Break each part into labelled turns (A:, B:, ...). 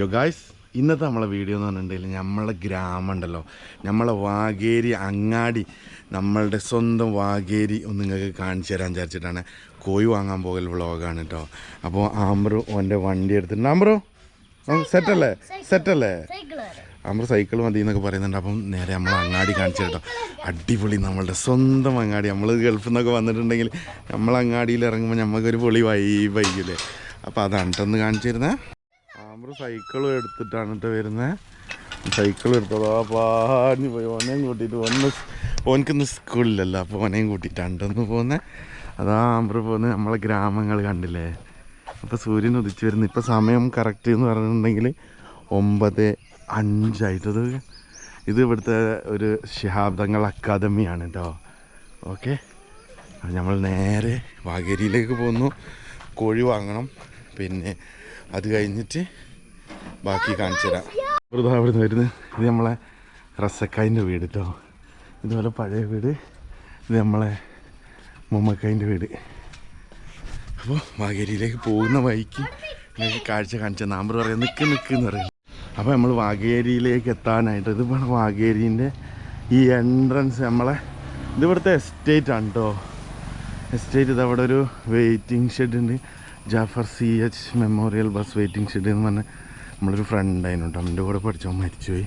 A: യോ ഗായ്സ് ഇന്നത്തെ നമ്മളെ വീഡിയോ എന്ന് പറഞ്ഞിട്ടുണ്ടെങ്കിൽ നമ്മളെ ഗ്രാമം ഉണ്ടല്ലോ നമ്മളെ വാഗേരി അങ്ങാടി നമ്മളുടെ സ്വന്തം വാഗേരി ഒന്ന് നിങ്ങൾക്ക് കാണിച്ചു തരാൻ വിചാരിച്ചിട്ടാണ് കോഴി വാങ്ങാൻ പോകൽ വ്ളോഗാണ് കേട്ടോ. അപ്പോൾ ആമ്പ്രു ഓന്റെ വണ്ടി എടുത്തിട്ടുണ്ട്. ആമ്പ്രു സെറ്റല്ലേ? സെറ്റല്ലേ? ആമ്പ്രു സൈക്കിൾ മതി എന്നൊക്കെ പറയുന്നുണ്ട്. അപ്പം നേരെ നമ്മൾ അങ്ങാടി കാണിച്ചു കേട്ടോ. അടിപൊളി നമ്മളുടെ സ്വന്തം അങ്ങാടി. നമ്മൾ ഗൾഫിൽ നിന്നൊക്കെ വന്നിട്ടുണ്ടെങ്കിൽ നമ്മൾ അങ്ങാടിയിൽ ഇറങ്ങുമ്പോൾ നമുക്കൊരു പൊളി വൈ വൈബായിരിക്കില്ലേ അപ്പോൾ അതാണ് കേട്ടോ ഒന്ന് കാണിച്ചു തരുന്നത് സൈക്കിളും എടുത്തിട്ടാണ് കേട്ടോ വരുന്നത് സൈക്കിൾ ആ പാഞ്ഞു പോയി ഓനെയും കൂട്ടിയിട്ട് ഒന്ന് ഓനക്കൊന്ന് സ്കൂളിലല്ല അപ്പോൾ ഓനെയും കൂട്ടിയിട്ടാണ് ട്ടോ ഒന്ന് പോകുന്നത് അതാ ആമ്പ്രു പോകുന്നത് നമ്മളെ ഗ്രാമങ്ങൾ കണ്ടില്ലേ? അപ്പോൾ സൂര്യൻ ഉദിച്ചു വരുന്നു. ഇപ്പോൾ സമയം കറക്റ്റ് എന്ന് പറഞ്ഞിട്ടുണ്ടെങ്കിൽ ഒമ്പത് അഞ്ചായിട്ടത് ഇത് ഇവിടുത്തെ ഒരു ശിഹാബ്ദങ്ങൾ അക്കാദമിയാണ് കേട്ടോ ഓക്കെ? നമ്മൾ നേരെ വാഗേരിയിലേക്ക് പോകുന്നു. കോഴി വാങ്ങണം. പിന്നെ അത് കഴിഞ്ഞിട്ട് ബാക്കി കാണിച്ചു തരാം വെറുതെ അവിടെ നിന്ന് വരുന്നത് ഇത് നമ്മളെ റസക്കായിന്റെ വീട് കേട്ടോ ഇതുപോലെ പഴയ വീട്. ഇത് നമ്മളെ മുമ്മക്കായിന്റെ വീട്. അപ്പോൾ വാഗേരിയിലേക്ക് പോകുന്ന വഴിക്ക് നിങ്ങൾക്ക് കാഴ്ച കാണിച്ച നാമ്പർ പറയാം. നിൽക്ക് നിൽക്ക് എന്ന് പറയും. അപ്പോൾ നമ്മൾ വാഗേരിയിലേക്ക് എത്താനായിട്ട് ഇത് വാഗേരീന്റെ ഈ എൻട്രൻസ് നമ്മളെ ഇത് ഇവിടുത്തെ എസ്റ്റേറ്റ് ആണ് കേട്ടോ എസ്റ്റേറ്റ് ഇത് അവിടെ ഒരു വെയിറ്റിംഗ് ഷെഡ് ഉണ്ട്. Jafar C H memorial bus waiting shed എന്ന് പറഞ്ഞ നമ്മളൊരു ഫ്രണ്ട് ആയിരുന്നു കേട്ടോ. അവന്റെ കൂടെ പഠിച്ചവൻ മരിച്ചുപോയി.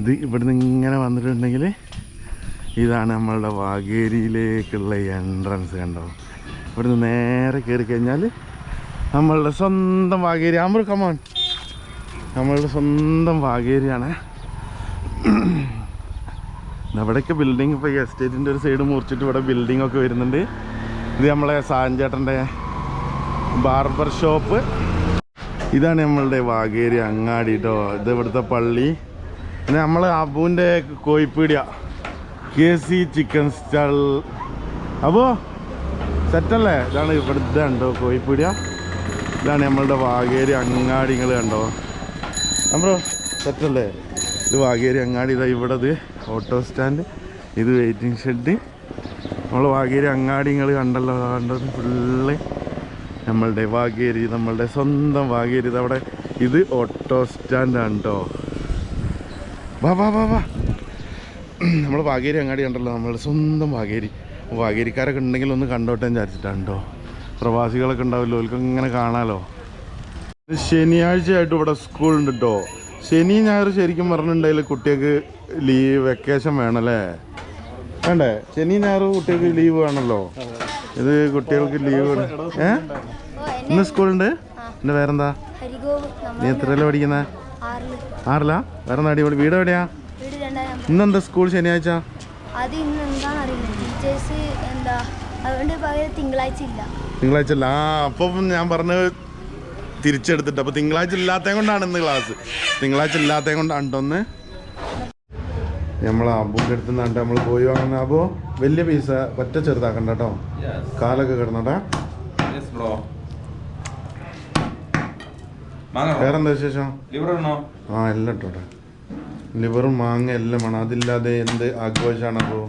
A: ഇത് ഇവിടുന്ന് ഇങ്ങനെ വന്നിട്ടുണ്ടെങ്കിൽ ഇതാണ് നമ്മളുടെ വാഗേരിയിലേക്കുള്ള എൻട്രൻസ് കണ്ടോ? ഇവിടുന്ന് നേരെ കയറി കഴിഞ്ഞാൽ നമ്മളുടെ സ്വന്തം വാഗേരി. ആമ്പർ കമോൺ നമ്മളുടെ സ്വന്തം വാഗേരിയാണ്. അവിടെയൊക്കെ ബിൽഡിംഗ് ഇപ്പോൾ ഈ എസ്റ്റേറ്റിന്റെ ഒരു സൈഡ് മുറിച്ചിട്ട് ഇവിടെ ബിൽഡിംഗ് ഒക്കെ വരുന്നുണ്ട്. ഇത് നമ്മളെ സാഞ്ചേട്ടന്റെ ബാർബർ ഷോപ്പ് ഇതാണ് നമ്മളുടെ വാഗേരി അങ്ങാടി കേട്ടോ ഇത് ഇവിടുത്തെ പള്ളി. പിന്നെ നമ്മൾ അബുവിന്റെ കോഴിപ്പീടിയ. K C chicken stall. അബോ സെറ്റല്ലേ? ഇതാണ് ഇവിടുത്തെ ഉണ്ടോ കോഴിപ്പീടിയ. ഇതാണ് നമ്മളുടെ വാഗേരി അങ്ങാടികൾ കണ്ടോ. നമ്മളോ സെറ്റല്ലേ? ഇത് വാഗേരി അങ്ങാടി ഇതാ ഇവിടെ ഇത് ഓട്ടോ സ്റ്റാൻഡ്. ഇത് വെയിറ്റിംഗ് ഷെഡ്. നമ്മൾ വാഗേരി അങ്ങാടി അങ്ങാടികൾ കണ്ടല്ലോ കണ്ടത് ഫുള്ള് നമ്മളുടെ വാഗേരി നമ്മളുടെ സ്വന്തം വാഗേരി. അവിടെ ഇത് ഓട്ടോ സ്റ്റാൻഡാണ് കേട്ടോ വാ വാ വാ വാ. നമ്മൾ വാഗേരി അങ്ങാടി കണ്ടല്ലോ നമ്മളുടെ സ്വന്തം വാഗേരി. വാഗേരിക്കാരൊക്കെ ഉണ്ടെങ്കിൽ ഒന്ന് കണ്ടോട്ടെ വിചാരിച്ചിട്ടാണ് കേട്ടോ പ്രവാസികളൊക്കെ ഉണ്ടാവില്ലോ അവർക്ക് ഇങ്ങനെ കാണാലോ. ശനിയാഴ്ചയായിട്ട് ഇവിടെ സ്കൂളുണ്ട് കേട്ടോ ശനി ഞായർ ശരിക്കും പറഞ്ഞിട്ടുണ്ടെങ്കിൽ കുട്ടികൾക്ക് ലീവ് വെക്കേഷൻ വേണമല്ലേ വേണ്ടേ? ശനി ഞായർ കുട്ടികൾക്ക് ലീവ് വേണമല്ലോ ഇത് കുട്ടികൾക്ക് ലീവ് ഏ? ഇന്ന് സ്കൂളുണ്ട്? പിന്നെ വേറെന്താ? നീ എത്രയല്ല പഠിക്കുന്നേ?
B: ആറിൽ?
A: ആറിലാ വേറെ അടിപൊളി? വീട് എവിടെയാ? ഇന്നെന്താ സ്കൂൾ ശനിയാഴ്ച?
B: തിങ്കളാഴ്ച ഇല്ല.
A: ആ അപ്പം ഞാൻ പറഞ്ഞത് തിരിച്ചെടുത്തിട്ട്. അപ്പോൾ തിങ്കളാഴ്ച ഇല്ലാത്തത് കൊണ്ടാണ് ഇന്ന് ക്ലാസ്. തിങ്കളാഴ്ച ഇല്ലാത്തത് കൊണ്ടാണ് ട്ടോ ഒന്ന് നമ്മൾ അബുവിന്റെ അടുത്ത് നിന്നാണ്ട് നമ്മൾ പോയി വാങ്ങുന്ന അബു വലിയ പീസ ഒറ്റ ചെറുതാക്കണ്ട കേട്ടോ. കാലൊക്കെ കിടന്നട്ടാ. വേറെന്താ വിശേഷം? ആ എല്ലാം ഇട്ടോട്ടെ ലിവറും മാങ്ങ എല്ലാം വേണം. അതില്ലാതെ എന്ത് ആഘോഷമാണ് അപ്പോൾ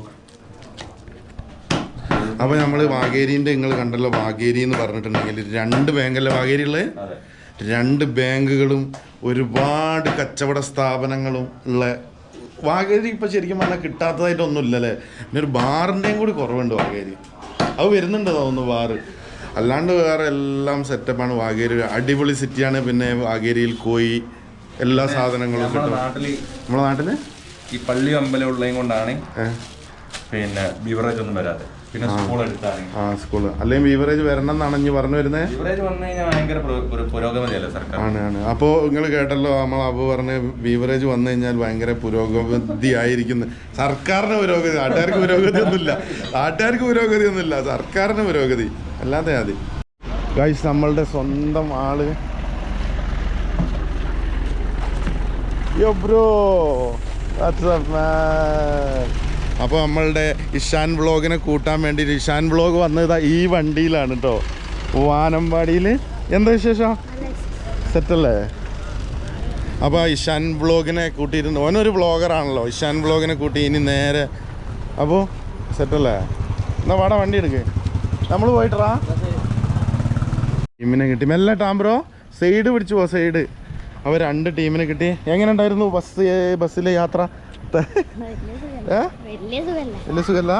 A: അപ്പോൾ നമ്മൾ വാഗേരിന്റെ നിങ്ങൾ കണ്ടല്ലോ വാഗേരി എന്ന് പറഞ്ഞിട്ടുണ്ടെങ്കിൽ രണ്ട് ബാങ്കല്ലേ വാഗേരി ഉള്ളത് രണ്ട് ബാങ്കുകളും ഒരുപാട് കച്ചവട സ്ഥാപനങ്ങളും ഉള്ള വാഗേരി ഇപ്പം ശരിക്കും പറഞ്ഞാൽ കിട്ടാത്തതായിട്ടൊന്നുമില്ല അല്ലേ പിന്നെ ഒരു ബാറിന്റെയും കൂടി കുറവുണ്ട് വാഗേരി. അത് വരുന്നുണ്ട് തോന്നുന്നു ബാറ്. അല്ലാണ്ട് വേറെ എല്ലാം സെറ്റപ്പാണ് വാഗേരി. അടിപൊളി സിറ്റിയാണ് പിന്നെ വാഗേരിയിൽ കോയി എല്ലാ സാധനങ്ങളും
C: നമ്മുടെ
A: കിട്ടും.
C: നാട്ടിൽ
A: നമ്മളെ നാട്ടിൽ
C: ഈ പള്ളി അമ്പലം ഉള്ളതും കൊണ്ടാണ് പിന്നെ ബിവറേജ് ഒന്നും വരാതെ പിന്നെ സ്കൂൾ
A: ആ സ്കൂൾ അല്ലെങ്കിൽ ബീവറേജ് വരണം എന്നാണ് ഇനി പറഞ്ഞു വരുന്നത്
C: ബിവറേജ് വന്നു കഴിഞ്ഞാൽ ഭയങ്കര പുരോ- ഒരു പുരോഗമതിയല്ലേ സർക്കാർ?
A: ആണ് ആണ്. അപ്പോൾ നിങ്ങൾ കേട്ടല്ലോ നമ്മൾ അബു പറഞ്ഞ ബീവറേജ് വന്നു കഴിഞ്ഞാൽ ഭയങ്കര പുരോഗതി ആയിരിക്കുന്നു സർക്കാരിന് പുരോഗതി നാട്ടുകാർക്ക് പുരോഗതി ഒന്നുമില്ല നാട്ടുകാർക്ക് പുരോഗതി ഒന്നുമില്ല സർക്കാരിന് പുരോഗതി. അല്ലാതെ മതി. ഗൈസ് നമ്മളുടെ സ്വന്തം ആൾ. യോ ബ്രോ അപ്പോൾ നമ്മളുടെ ഇഷാൻ വ്ളോഗിനെ കൂട്ടാൻ വേണ്ടി ഇഷാൻ വ്ളോഗ് വന്നത് ഈ വണ്ടിയിലാണ് കേട്ടോ വാനമ്പാടിയിൽ എന്താ വിശേഷം? സെറ്റല്ലേ? അപ്പോൾ ഇഷാൻ വ്ളോഗിനെ കൂട്ടിയിരുന്നു. ഓനൊരു വ്ളോഗറാണല്ലോ ഇഷാൻ വ്ളോഗിനെ കൂട്ടി ഇനി നേരെ. അപ്പോൾ സെറ്റല്ലേ? എന്നാ വാടാ വണ്ടി എടുക്കേ. നമ്മൾ പോയിട്ടാ ടീമിനെ കിട്ടി. മെല്ലെ ടാമ്പ്രോ സൈഡ് പിടിച്ചു പോ സൈഡ്. അപ്പോൾ രണ്ട് ടീമിനെ കിട്ടി. എങ്ങനെ ഉണ്ടായിരുന്നു ബസ് ബസ്സിലെ യാത്ര? വലിയ സുഖമല്ല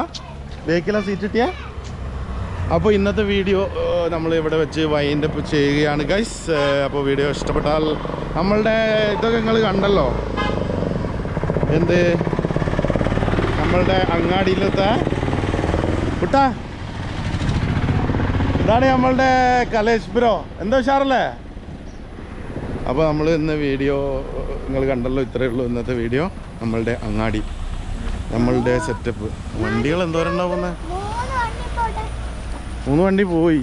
A: ബേക്കിലാ സീറ്റ് കിട്ടിയ? അപ്പോൾ ഇന്നത്തെ വീഡിയോ നമ്മൾ ഇവിടെ വെച്ച് വൈൻഡ് അപ്പ് ചെയ്യുകയാണ് ഗൈസ് അപ്പോൾ വീഡിയോ ഇഷ്ടപ്പെട്ടാൽ നമ്മളുടെ ഇതൊക്കെ നിങ്ങൾ കണ്ടല്ലോ? എന്ത്? നമ്മളുടെ അങ്ങാടിയിലത്തെ കുട്ടാ. ഇതാണ് നമ്മളുടെ കലേഷ് ബ്രോ. എന്താ ഉഷാറല്ലേ? അപ്പോൾ നമ്മൾ ഇന്ന് വീഡിയോ നിങ്ങൾ കണ്ടല്ലോ ഇത്രയേ ഉള്ളൂ ഇന്നത്തെ വീഡിയോ നമ്മളുടെ അങ്ങാടി. നമ്മളുടെ സെറ്റപ്പ് വണ്ടികൾ എന്തോരം ഉണ്ടാവുന്നത്
B: മൂന്ന് വണ്ടി പോട്ടെ.
A: മൂന്ന് വണ്ടി പോയി.